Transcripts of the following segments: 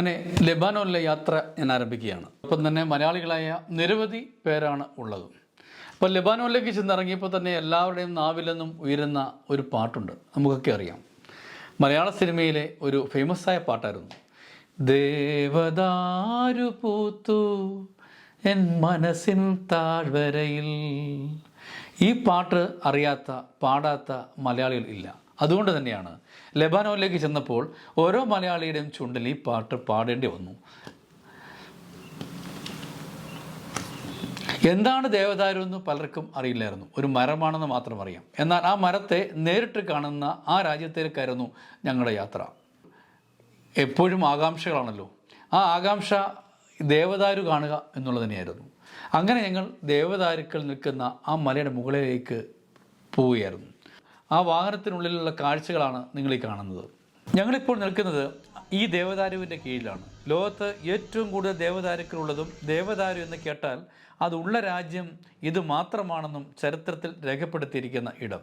അങ്ങനെ ലെബാനോനിലെ യാത്ര ഞാൻ ആരംഭിക്കുകയാണ്. ഒപ്പം തന്നെ മലയാളികളായ നിരവധി പേരാണ് ഉള്ളത്. അപ്പോൾ ലെബാനോനിലേക്ക് ചെന്നിറങ്ങിയപ്പോൾ തന്നെ എല്ലാവരുടെയും നാവിലെന്നും ഉയരുന്ന ഒരു പാട്ടുണ്ട്. നമുക്കൊക്കെ അറിയാം. മലയാള സിനിമയിലെ ഒരു ഫേമസ് ആയ പാട്ടായിരുന്നു. ദേവദാരു പൂത്തു എൻ മനസ്സിൻ താഴ്വരയിൽ ഈ പാട്ട് അറിയാത്ത പാടാത്ത മലയാളികൾ ഇല്ല. അതുകൊണ്ട് തന്നെയാണ് ലെബാനോനിലേക്ക് ചെന്നപ്പോൾ ഓരോ മലയാളിയുടെയും ചുണ്ടിൽ ഈ പാട്ട് പാടേണ്ടി വന്നു. എന്താണ് ദേവദാരു എന്ന് പലർക്കും അറിയില്ലായിരുന്നു. ഒരു മരമാണെന്ന് മാത്രം അറിയാം. എന്നാൽ ആ മരത്തെ നേരിട്ട് കാണുന്ന ആ രാജ്യത്തേക്കായിരുന്നു ഞങ്ങളുടെ യാത്ര. എപ്പോഴും ആകാംക്ഷകളാണല്ലോ. ആ ആകാംക്ഷ ദേവദാരു കാണുക എന്നുള്ളത് തന്നെയായിരുന്നു. അങ്ങനെ ഞങ്ങൾ ദേവദാരുക്കൾ നിൽക്കുന്ന ആ മലയുടെ മുകളിലേക്ക് പോവുകയായിരുന്നു. ആ വാഹനത്തിനുള്ളിലുള്ള കാഴ്ചകളാണ് നിങ്ങൾ ഈ കാണുന്നത്. ഞങ്ങളിപ്പോൾ നിൽക്കുന്നത് ഈ ദേവദാരുവിന്റെ കീഴിലാണ്. ലോകത്ത് ഏറ്റവും കൂടുതൽ ദേവദാരുക്കളുള്ളതും ദേവദാരു എന്ന് കേട്ടാൽ അതുള്ള രാജ്യം ഇത് മാത്രമാണെന്നും ചരിത്രത്തിൽ രേഖപ്പെടുത്തിയിരിക്കുന്ന ഇടം.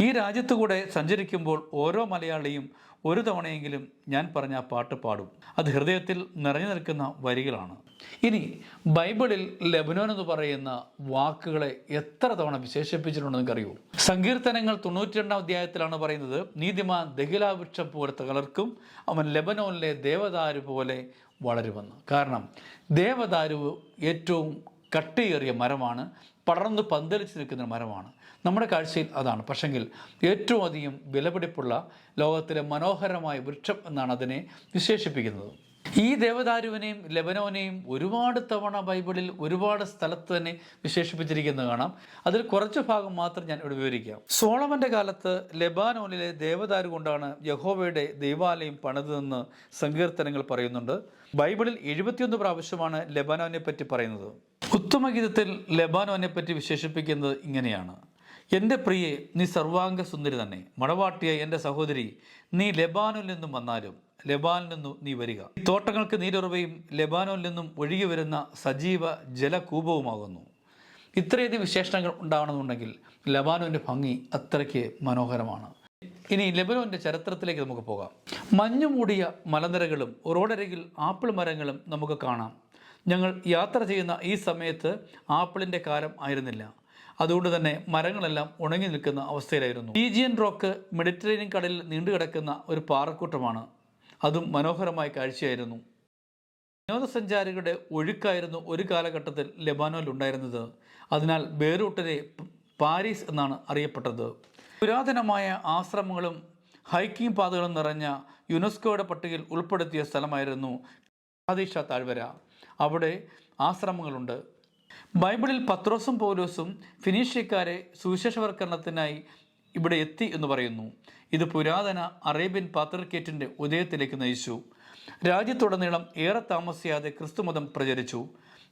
ഈ രാജ്യത്തു കൂടെ സഞ്ചരിക്കുമ്പോൾ ഓരോ മലയാളിയും ഒരു തവണയെങ്കിലും ഞാൻ പറഞ്ഞ ആ പാട്ട് പാടും. അത് ഹൃദയത്തിൽ നിറഞ്ഞു നിൽക്കുന്ന വരികളാണ്. ഇനി ബൈബിളിൽ ലബനോൻ എന്ന് പറയുന്ന വാക്കുകളെ എത്ര തവണ വിശേഷിപ്പിച്ചിട്ടുണ്ടെന്ന് അറിയൂ സങ്കീർത്തനങ്ങൾ തൊണ്ണൂറ്റി രണ്ടാം അധ്യായത്തിലാണ് പറയുന്നത് നീതിമാൻ ദഹിലാവൃക്ഷം പോലെ തകർക്കും അവൻ ലബനോനിലെ ദേവദാരു പോലെ വളരുമെന്ന്. കാരണം ദേവദാരു ഏറ്റവും കട്ടിയേറിയ മരമാണ് പടർന്ന് പന്തലിച്ച് നിൽക്കുന്ന മരമാണ്. നമ്മുടെ കാഴ്ചയിൽ അതാണ്. പക്ഷെങ്കിൽ ഏറ്റവും അധികം വിലപിടിപ്പുള്ള ലോകത്തിലെ മനോഹരമായ വൃക്ഷം എന്നാണ് അതിനെ വിശേഷിപ്പിക്കുന്നത്. ഈ ദേവദാരുവിനെയും ലബനോനെയും ഒരുപാട് തവണ ബൈബിളിൽ ഒരുപാട് സ്ഥലത്ത് തന്നെ വിശേഷിപ്പിച്ചിരിക്കുന്നത് കാണാം. അതിൽ കുറച്ച് ഭാഗം മാത്രം ഞാൻ ഇവിടെ വിവരിക്കാം. സോളമന്റെ കാലത്ത് ലെബാനോനിലെ ദേവദാരു കൊണ്ടാണ് യഹോവയുടെ ദൈവാലയം പണിതെന്ന് സങ്കീർത്തനങ്ങൾ പറയുന്നുണ്ട്. ബൈബിളിൽ എഴുപത്തിയൊന്ന് പ്രാവശ്യമാണ് ലെബാനോനെ പറ്റി പറയുന്നത്. ഉത്തമഗീതത്തിൽ ലെബാനോനെ പറ്റി വിശേഷിപ്പിക്കുന്നത് ഇങ്ങനെയാണ്. എന്റെ പ്രിയെ നീ സർവാംഗ സുന്ദരി തന്നെ. മണവാട്ടിയ എന്റെ സഹോദരി നീ ലെബാനോനിൽ നിന്നും വന്നാലും ലെബാനിൽ നിന്നും നീ വരിക. തോട്ടങ്ങൾക്ക് നീരുറവയും ലെബാനോനിൽ നിന്നും ഒഴുകി വരുന്ന സജീവ ജലകൂപവുമാകുന്നു. ഇത്രയധികം വിശേഷണങ്ങൾ ഉണ്ടാവണമെന്നുണ്ടെങ്കിൽ ലബാനോന്റെ ഭംഗി അത്രയ്ക്ക് മനോഹരമാണ്. ഇനി ലെബനോന്റെ ചരിത്രത്തിലേക്ക് നമുക്ക് പോകാം. മഞ്ഞുമൂടിയ മലനിരകളും റോഡരികിൽ ആപ്പിൾ മരങ്ങളും നമുക്ക് കാണാം. ഞങ്ങൾ യാത്ര ചെയ്യുന്ന ഈ സമയത്ത് ആപ്പിളിന്റെ കാലം ആയിരുന്നില്ല. അതുകൊണ്ട് തന്നെ മരങ്ങളെല്ലാം ഉണങ്ങി നിൽക്കുന്ന അവസ്ഥയിലായിരുന്നു. ഈജിയൻ റോക്ക് മെഡിറ്ററേനിയൻ കടലിൽ നീണ്ടുകിടക്കുന്ന ഒരു പാറക്കൂട്ടമാണ്. അതും മനോഹരമായ കാഴ്ചയായിരുന്നു. വിനോദസഞ്ചാരികളുടെ ഒഴുക്കായിരുന്നു ഒരു കാലഘട്ടത്തിൽ ലെബാനോയിൽ ഉണ്ടായിരുന്നത്. അതിനാൽ ബേറൂട്ടിലെ പാരീസ് എന്നാണ് അറിയപ്പെട്ടത്. പുരാതനമായ ആശ്രമങ്ങളും ഹൈക്കിംഗ് പാതകളും നിറഞ്ഞ യുനെസ്കോയുടെ പട്ടികയിൽ ഉൾപ്പെടുത്തിയ സ്ഥലമായിരുന്നു ഖാദീഷ താഴ്വര. അവിടെ ആശ്രമങ്ങളുണ്ട്. ബൈബിളിൽ പത്രോസും പൗലോസും ഫിനീഷ്യക്കാരെ സുവിശേഷവൽക്കരണത്തിനായി ഇവിടെ എത്തി എന്ന് പറയുന്നു. ഇത് പുരാതന അറേബ്യൻ പാത്രക്കേറ്റിന്റെ ഉദയത്തിലേക്ക് നയിച്ചു. രാജ്യത്തുടനീളം ഏറെ താമസിയാതെ ക്രിസ്തുമതം പ്രചരിച്ചു.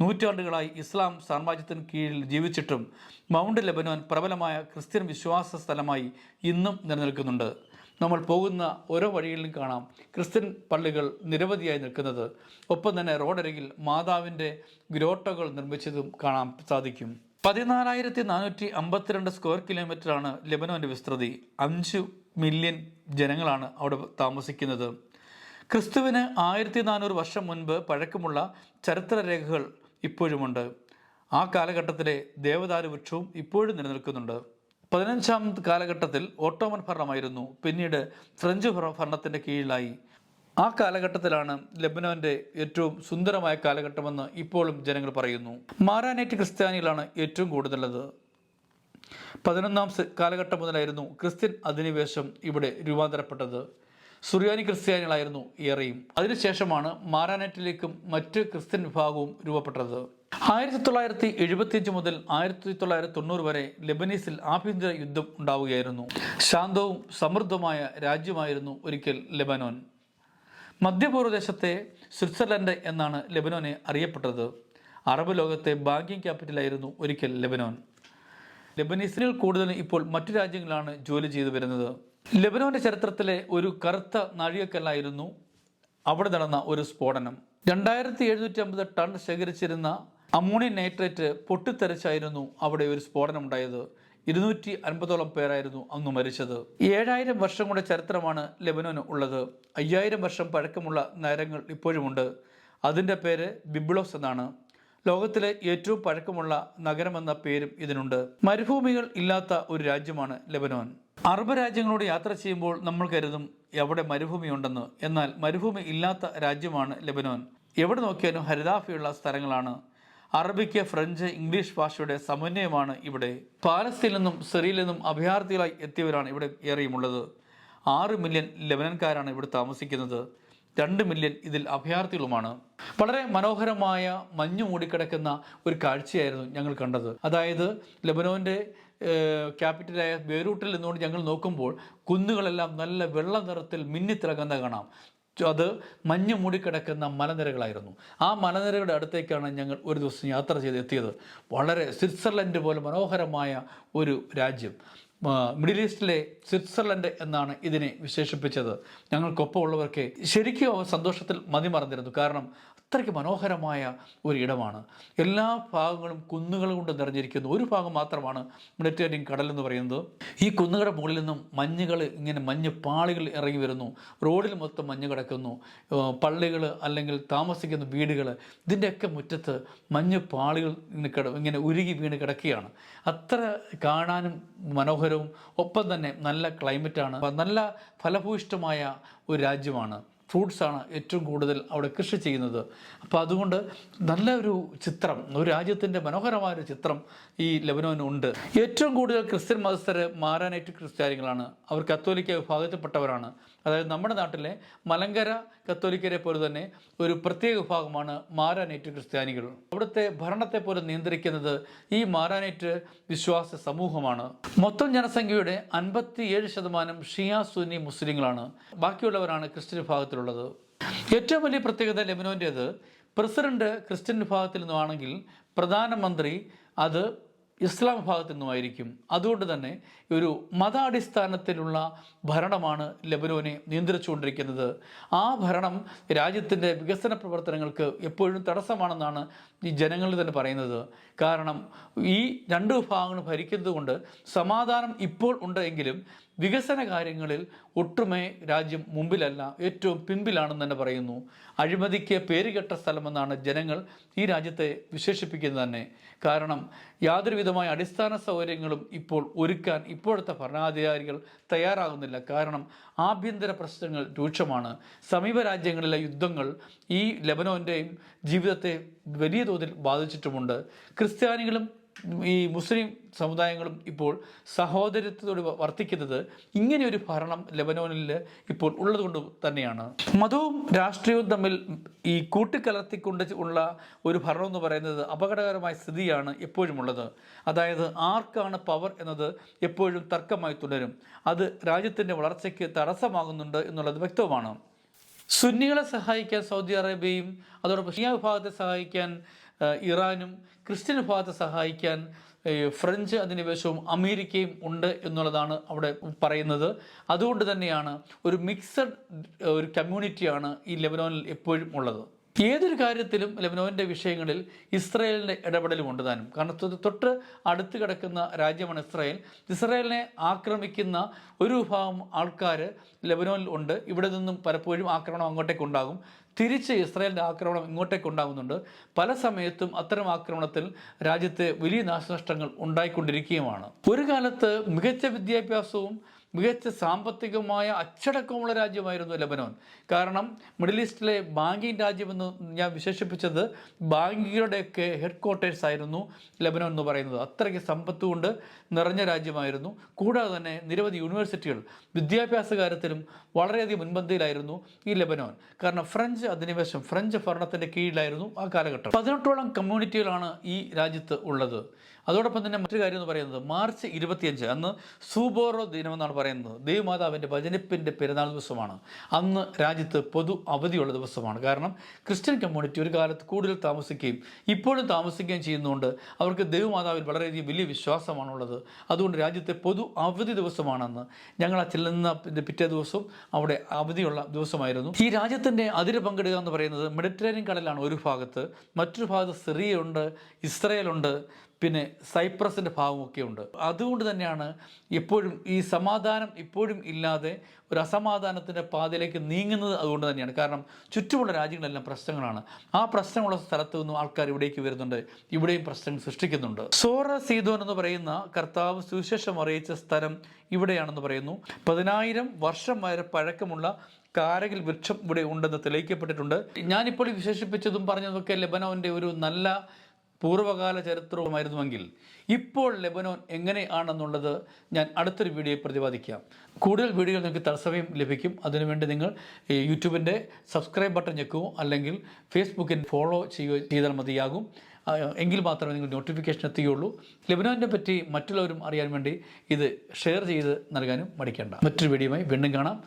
നൂറ്റാണ്ടുകളായി ഇസ്ലാം സാമ്രാജ്യത്തിന് കീഴിൽ ജീവിച്ചിട്ടും മൗണ്ട് ലെബനോൻ പ്രബലമായ ക്രിസ്ത്യൻ വിശ്വാസ സ്ഥലമായി ഇന്നും നിലനിൽക്കുന്നുണ്ട്. നമ്മൾ പോകുന്ന ഓരോ വഴികളിലും കാണാം ക്രിസ്ത്യൻ പള്ളികൾ നിരവധിയായി നിൽക്കുന്നത്. ഒപ്പം തന്നെ റോഡരികിൽ മാതാവിന്റെ ഗ്രോട്ടകൾ നിർമ്മിച്ചതും കാണാൻ സാധിക്കും. പതിനാലായിരത്തി നാനൂറ്റി അമ്പത്തിരണ്ട് സ്ക്വയർ കിലോമീറ്ററാണ് ലെബനോന്റെ വിസ്തൃതി. അഞ്ച് മില്യൺ ജനങ്ങളാണ് അവിടെ താമസിക്കുന്നത്. ക്രിസ്തുവിന് ആയിരത്തി നാനൂറ് വർഷം മുൻപ് പഴക്കമുള്ള ചരിത്രരേഖകൾ ഇപ്പോഴുമുണ്ട്. ആ കാലഘട്ടത്തിലെ ദേവദാരു വൃക്ഷവും ഇപ്പോഴും നിലനിൽക്കുന്നുണ്ട്. പതിനഞ്ചാം കാലഘട്ടത്തിൽ ഓട്ടോമൻ ഭരണമായിരുന്നു. പിന്നീട് ഫ്രഞ്ച് ഭര- ഭരണത്തിന്റെ കീഴിലായി. ആ കാലഘട്ടത്തിലാണ് ലബനോന്റെ ഏറ്റവും സുന്ദരമായ കാലഘട്ടമെന്ന് ഇപ്പോഴും ജനങ്ങൾ പറയുന്നു. മാരാനേറ്റ് ക്രിസ്ത്യാനികളാണ് ഏറ്റവും കൂടുതലുള്ളത്. പതിനൊന്നാം കാലഘട്ടം മുതലായിരുന്നു ക്രിസ്ത്യൻ അധിനിവേശം ഇവിടെ രൂപാന്തരപ്പെട്ടത്. സുറിയാനി ക്രിസ്ത്യാനികളായിരുന്നു ഏറെയും. അതിനുശേഷമാണ് മാരാനേറ്റിലേക്കും മറ്റ് ക്രിസ്ത്യൻ വിഭാഗവും രൂപപ്പെട്ടത്. ആയിരത്തി തൊള്ളായിരത്തി എഴുപത്തിയഞ്ച് മുതൽ ആയിരത്തി തൊള്ളായിരത്തി തൊണ്ണൂറ് വരെ ലെബനീസിൽ ആഭ്യന്തര യുദ്ധം ഉണ്ടാവുകയായിരുന്നു. ശാന്തവും സമൃദ്ധമായ രാജ്യമായിരുന്നു ഒരിക്കൽ ലെബനോൻ. മധ്യപൂർവദേശത്തെ സ്വിറ്റ്സർലൻഡ് എന്നാണ് ലെബനോനെ അറിയപ്പെട്ടത്. അറബ് ലോകത്തെ ബാങ്കിങ് ക്യാപിറ്റലായിരുന്നു ഒരിക്കൽ ലെബനോൻ. ലെബനീസിൽ കൂടുതലും ഇപ്പോൾ മറ്റു രാജ്യങ്ങളാണ് ജോലി ചെയ്തു വരുന്നത്. ലെബനോന്റെ ചരിത്രത്തിലെ ഒരു കറുത്ത നാഴികക്കല്ലായിരുന്നു അവിടെ നടന്ന ഒരു സ്ഫോടനം. രണ്ടായിരത്തി എഴുന്നൂറ്റി അമ്പത് ടൺ ശേഖരിച്ചിരുന്ന അമോണിയം നൈട്രേറ്റ് പൊട്ടിത്തെറിച്ചായിരുന്നു അവിടെ ഒരു സ്ഫോടനം ഉണ്ടായത് ഇരുന്നൂറ്റി അൻപതോളം പേരായിരുന്നു അന്ന് മരിച്ചത്. ഏഴായിരം വർഷം കൊണ്ട് ചരിത്രമാണ് ലെബനോന് ഉള്ളത്. അയ്യായിരം വർഷം പഴക്കമുള്ള നഗരങ്ങൾ ഇപ്പോഴുമുണ്ട്. അതിന്റെ പേര് ബിബ്ലോസ് എന്നാണ്. ലോകത്തിലെ ഏറ്റവും പഴക്കമുള്ള നഗരമെന്ന പേരും ഇതിനുണ്ട്. മരുഭൂമികൾ ഇല്ലാത്ത ഒരു രാജ്യമാണ് ലെബനോൻ. അറബ് രാജ്യങ്ങളോട് യാത്ര ചെയ്യുമ്പോൾ നമ്മൾ കരുതും എവിടെ മരുഭൂമി ഉണ്ടെന്ന് എന്നാൽ മരുഭൂമി ഇല്ലാത്ത രാജ്യമാണ് ലെബനോൻ. എവിടെ നോക്കിയാലും ഹരിതാഫയുള്ള സ്ഥലങ്ങളാണ്. അറബിക്ക് ഫ്രഞ്ച് ഇംഗ്ലീഷ് ഭാഷയുടെ സമന്വയമാണ് ഇവിടെ. പാലസ്തീനിൽ നിന്നും സിറിയയിൽ നിന്നും അഭയാർത്ഥികളായി എത്തിയവരാണ് ഇവിടെ ഏറെയുമുള്ളത്. ആറ് മില്യൺ ലെബനൻകാരാണ് ഇവിടെ താമസിക്കുന്നത്. രണ്ട് മില്യൺ ഇതിൽ അഭയാർത്ഥികളുമാണ്. വളരെ മനോഹരമായ മഞ്ഞു മൂടിക്കിടക്കുന്ന ഒരു കാഴ്ചയായിരുന്നു ഞങ്ങൾ കണ്ടത്. അതായത് ലെബനോന്റെ ക്യാപിറ്റലായ ബെയ്റൂട്ടിൽ നിന്നുകൊണ്ട് ഞങ്ങൾ നോക്കുമ്പോൾ കുന്നുകളെല്ലാം നല്ല വെള്ള നിറത്തിൽ മിന്നിത്തിളങ്ങുന്ന കാണാം. അത് മഞ്ഞ് മൂടിക്കിടക്കുന്ന മലനിരകളായിരുന്നു. ആ മലനിരകളുടെ അടുത്തേക്കാണ് ഞങ്ങൾ ഒരു ദിവസം യാത്ര ചെയ്ത് എത്തിയത്. വളരെ സ്വിറ്റ്സർലൻഡ് പോലെ മനോഹരമായ ഒരു രാജ്യം. മിഡിൽ ഈസ്റ്റിലെ സ്വിറ്റ്സർലൻഡ് എന്നാണ് ഇതിനെ വിശേഷിപ്പിച്ചത്. ഞങ്ങൾക്കൊപ്പം ഉള്ളവർക്ക് ശരിക്കും അവർ സന്തോഷത്തിൽ മതിമറന്നിരുന്നു. കാരണം അത്രയ്ക്ക് മനോഹരമായ ഒരു ഇടമാണ് എല്ലാ ഭാഗങ്ങളും കുന്നുകൾ കൊണ്ട് നിറഞ്ഞിരിക്കുന്നു ഒരു ഭാഗം മാത്രമാണ് മെഡിറ്റേറിയൻ കടൽ എന്ന് പറയുന്നത്. ഈ കുന്നുകളുടെ മുകളിൽ നിന്നും മഞ്ഞുകൾ ഇങ്ങനെ മഞ്ഞ് പാളികൾ ഇറങ്ങി വരുന്നു. റോഡിൽ മൊത്തം മഞ്ഞ് കിടക്കുന്നു. പള്ളികൾ അല്ലെങ്കിൽ താമസിക്കുന്ന വീടുകൾ ഇതിന്റെയൊക്കെ മുറ്റത്ത് മഞ്ഞ് പാളികൾ കിട ഇങ്ങനെ ഉരുകി വീണ് കിടക്കുകയാണ്. അത്ര കാണാനും മനോഹരവും ഒപ്പം തന്നെ നല്ല ക്ലൈമറ്റാണ്. നല്ല ഫലഭൂയിഷ്ടമായ ഒരു രാജ്യമാണ്. ഫ്രൂട്ട്സാണ് ഏറ്റവും കൂടുതൽ അവിടെ കൃഷി ചെയ്യുന്നത്. അപ്പോൾ അതുകൊണ്ട് നല്ല ഒരു ചിത്രം ഒരു രാജ്യത്തിന്റെ മനോഹരമായ ഒരു ചിത്രം ഈ ലെബനോനുണ്ട്. ഏറ്റവും കൂടുതൽ ക്രിസ്ത്യൻ മതസ്ഥർ മാരാനൈറ്റ് ക്രിസ്ത്യാനികളാണ് അവർ കത്തോലിക്ക വിഭാഗത്തിൽപ്പെട്ടവരാണ്. അതായത് നമ്മുടെ നാട്ടിലെ മലങ്കര കത്തോലിക്കരെ പോലെ തന്നെ ഒരു പ്രത്യേക വിഭാഗമാണ് മാരാനേറ്റ് ക്രിസ്ത്യാനികൾ. അവിടുത്തെ ഭരണത്തെ പോലെ നിയന്ത്രിക്കുന്നത് ഈ മാരാനേറ്റ് വിശ്വാസ സമൂഹമാണ്. മൊത്തം ജനസംഖ്യയുടെ അൻപത്തിയേഴ് ശതമാനം ഷിയാ സുന്നി മുസ്ലിങ്ങളാണ്. ബാക്കിയുള്ളവരാണ് ക്രിസ്ത്യൻ വിഭാഗത്തിലുള്ളത്. ഏറ്റവും വലിയ പ്രത്യേകത ലെബനോന്റേത് പ്രസിഡന്റ് ക്രിസ്ത്യൻ വിഭാഗത്തിൽ നിന്നുമാണെങ്കിൽ പ്രധാനമന്ത്രി അത് ഇസ്ലാം ഭാഗത്തു നിന്നുമായിരിക്കും അതുകൊണ്ട് തന്നെ ഒരു മതാടിസ്ഥാനത്തിലുള്ള ഭരണമാണ് ലെബനോനെ നിയന്ത്രിച്ചുകൊണ്ടിരിക്കുന്നത്. ആ ഭരണം രാജ്യത്തിന്റെ വികസന പ്രവർത്തനങ്ങൾക്ക് എപ്പോഴും തടസ്സമാണെന്നാണ് ഈ ജനങ്ങൾ തന്നെ പറയുന്നത്. കാരണം ഈ രണ്ട് വിഭാഗങ്ങൾ ഭരിക്കുന്നത് കൊണ്ട് സമാധാനം ഇപ്പോൾ ഉണ്ട് എങ്കിലും വികസന കാര്യങ്ങളിൽ ഒട്ടുമേ രാജ്യം മുമ്പിലല്ല ഏറ്റവും പിൻപിലാണെന്ന് തന്നെ പറയുന്നു. അഴിമതിക്ക് പേരുകെട്ട സ്ഥലമെന്നാണ് ജനങ്ങൾ ഈ രാജ്യത്തെ വിശേഷിപ്പിക്കുന്നത് തന്നെ. കാരണം യാതൊരുവിധമായ അടിസ്ഥാന സൗകര്യങ്ങളും ഇപ്പോൾ ഒരുക്കാൻ ഇപ്പോഴത്തെ ഭരണാധികാരികൾ തയ്യാറാകുന്നില്ല. കാരണം ആഭ്യന്തര പ്രശ്നങ്ങൾ രൂക്ഷമാണ്. സമീപ രാജ്യങ്ങളിലെ യുദ്ധങ്ങൾ ഈ ലെബനോന്റെയും ജീവിതത്തെ വലിയ തോതിൽ ബാധിച്ചിട്ടുമുണ്ട്. ക്രിസ്ത്യാനികളും ഈ മുസ്ലിം സമുദായങ്ങളും ഇപ്പോൾ സഹോദരത്തോട് വർത്തിക്കുന്നത് ഇങ്ങനെ ഒരു ഭരണം ലെബനോനിൽ ഇപ്പോൾ ഉള്ളതുകൊണ്ട് തന്നെയാണ്. മതവും രാഷ്ട്രീയവും തമ്മിൽ ഈ കൂട്ടിക്കലർത്തിക്കൊണ്ട് ഉള്ള ഒരു ഭരണം എന്ന് പറയുന്നത് അപകടകരമായ സ്ഥിതിയാണ് എപ്പോഴും ഉള്ളത് അതായത് ആർക്കാണ് പവർ എന്നത് എപ്പോഴും തർക്കമായി തുടരും. അത് രാജ്യത്തിന്റെ വളർച്ചയ്ക്ക് തടസ്സമാകുന്നുണ്ട് എന്നുള്ളത് വ്യക്തമാണ് സുന്നികളെ സഹായിക്കാൻ സൗദി അറേബ്യയും അതോടൊപ്പം ഷിയ വിഭാഗത്തെ സഹായിക്കാൻ ഇറാനും ക്രിസ്ത്യൻ വിഭാഗത്തെ സഹായിക്കാൻ ഫ്രഞ്ച് അധിനിവേശവും അമേരിക്കയും ഉണ്ട് എന്നുള്ളതാണ് അവിടെ പറയുന്നത്. അതുകൊണ്ട് തന്നെയാണ് ഒരു മിക്സഡ് ഒരു കമ്മ്യൂണിറ്റിയാണ് ഈ ലെബനോനിൽ എപ്പോഴും ഉള്ളത്. ഏതൊരു കാര്യത്തിലും ലെബനോന്റെ വിഷയങ്ങളിൽ ഇസ്രായേലിന്റെ ഇടപെടലും ഉണ്ട് താനും. കാരണം തൊട്ട് അടുത്ത് കിടക്കുന്ന രാജ്യമാണ് ഇസ്രായേൽ. ഇസ്രായേലിനെ ആക്രമിക്കുന്ന ഒരു വിഭാഗം ആൾക്കാർ ലെബനോനിൽ ഉണ്ട്. ഇവിടെ നിന്നും പലപ്പോഴും ആക്രമണം അങ്ങോട്ടേക്ക് ഉണ്ടാകും. തിരിച്ച് ഇസ്രായേലിന്റെ ആക്രമണം ഇങ്ങോട്ടേക്ക് ഉണ്ടാകുന്നുണ്ട്. പല സമയത്തും അത്തരം ആക്രമണത്തിൽ രാജ്യത്തെ വലിയ നാശനഷ്ടങ്ങൾ ഉണ്ടായിക്കൊണ്ടിരിക്കുകയുമാണ്. ഒരു കാലത്ത് മികച്ച വിദ്യാഭ്യാസവും മികച്ച സാമ്പത്തികമായ അച്ചടക്കമുള്ള രാജ്യമായിരുന്നു ലെബനോൻ. കാരണം മിഡിൽ ഈസ്റ്റിലെ ബാങ്കിങ് രാജ്യമെന്ന് ഞാൻ വിശേഷിപ്പിച്ചത് ബാങ്കുകളുടെയൊക്കെ ഹെഡ് ക്വാർട്ടേഴ്സ് ആയിരുന്നു ലെബനോൻ എന്ന് പറയുന്നത്. അത്രയ്ക്ക് സമ്പത്ത് കൊണ്ട് നിറഞ്ഞ രാജ്യമായിരുന്നു. കൂടാതെ തന്നെ നിരവധി യൂണിവേഴ്സിറ്റികൾ വിദ്യാഭ്യാസ കാര്യത്തിലും വളരെയധികം മുൻപന്തിയിലായിരുന്നു ഈ ലെബനോൻ. കാരണം ഫ്രഞ്ച് അധിനിവേശം ഫ്രഞ്ച് ഭരണത്തിന്റെ കീഴിലായിരുന്നു ആ കാലഘട്ടം. പതിനെട്ടോളം കമ്മ്യൂണിറ്റികളാണ് ഈ രാജ്യത്ത് ഉള്ളത്. അതോടൊപ്പം തന്നെ മറ്റൊരു കാര്യം എന്ന് പറയുന്നത് മാർച്ച് ഇരുപത്തിയഞ്ച് അന്ന് സൂബോറോ ദിനമെന്നാണ് പറയുന്നത് ദേവമാതാവിന്റെ ഭജനിപ്പിന്റെ പെരുന്നാൾ ദിവസമാണ്. അന്ന് രാജ്യത്ത് പൊതു അവധിയുള്ള ദിവസമാണ്. കാരണം ക്രിസ്ത്യൻ കമ്മ്യൂണിറ്റി ഒരു കാലത്ത് കൂടുതൽ താമസിക്കുകയും ഇപ്പോഴും താമസിക്കുകയും ചെയ്യുന്നതുകൊണ്ട് അവർക്ക് ദേവമാതാവിൽ വളരെയധികം വലിയ വിശ്വാസമാണുള്ളത്. അതുകൊണ്ട് രാജ്യത്തെ പൊതു അവധി ദിവസമാണെന്ന് ഞങ്ങൾ ആ ചെല്ലുന്നതിന്റെ പിറ്റേ ദിവസവും അവിടെ അവധിയുള്ള ദിവസമായിരുന്നു. ഈ രാജ്യത്തിന്റെ അതിര് പങ്കിടുക എന്ന് പറയുന്നത് മെഡിറ്ററേനിയൻ കടലാണ് ഒരു ഭാഗത്ത്. മറ്റൊരു ഭാഗത്ത് സിറിയ ഉണ്ട് ഇസ്രയേലുണ്ട് പിന്നെ സൈപ്രസിന്റെ ഭാവമൊക്കെ ഉണ്ട്. അതുകൊണ്ട് തന്നെയാണ് എപ്പോഴും ഈ സമാധാനം ഇപ്പോഴും ഇല്ലാതെ ഒരു അസമാധാനത്തിന്റെ പാതയിലേക്ക് നീങ്ങുന്നത് അതുകൊണ്ട് തന്നെയാണ്. കാരണം ചുറ്റുമുള്ള രാജ്യങ്ങളെല്ലാം പ്രശ്നങ്ങളാണ്. ആ പ്രശ്നമുള്ള സ്ഥലത്തു നിന്നും ആൾക്കാർ ഇവിടേക്ക് വരുന്നുണ്ട്. ഇവിടെയും പ്രശ്നങ്ങൾ സൃഷ്ടിക്കുന്നുണ്ട്. സോറ സീതോൻ എന്ന് പറയുന്ന കർത്താവ് സുവിശേഷം അറിയിച്ച സ്ഥലം ഇവിടെയാണെന്ന് പറയുന്നു. പതിനായിരം വർഷം വരെ പഴക്കമുള്ള കാരകിൽ വൃക്ഷം ഇവിടെ ഉണ്ടെന്ന് തെളിയിക്കപ്പെട്ടിട്ടുണ്ട്. ഞാനിപ്പോൾ വിശേഷിപ്പിച്ചതും പറഞ്ഞതൊക്കെ ലെബനോന്റെ ഒരു നല്ല പൂർവകാല ചരിത്രവുമായിരുന്നുവെങ്കിൽ ഇപ്പോൾ ലെബനോൻ എങ്ങനെയാണെന്നുള്ളത് ഞാൻ അടുത്തൊരു വീഡിയോയിൽ പ്രതിപാദിക്കാം. കൂടുതൽ വീഡിയോകൾ നിങ്ങൾക്ക് തത്സമയം ലഭിക്കും. അതിനുവേണ്ടി നിങ്ങൾ യൂട്യൂബിന്റെ സബ്സ്ക്രൈബ് ബട്ടൺ ഞെക്കുകയോ അല്ലെങ്കിൽ ഫേസ്ബുക്കിൽ ഫോളോ ചെയ്യുക ചെയ്താൽ മതിയാകും. എങ്കിൽ മാത്രമേ നിങ്ങൾ നോട്ടിഫിക്കേഷൻ എത്തുകയുള്ളൂ. ലെബനോനെ പറ്റി മറ്റുള്ളവരും അറിയാൻ വേണ്ടി ഇത് ഷെയർ ചെയ്ത് നൽകാനും മടിക്കേണ്ട. മറ്റൊരു വീഡിയോയുമായി വീണ്ടും കാണാം.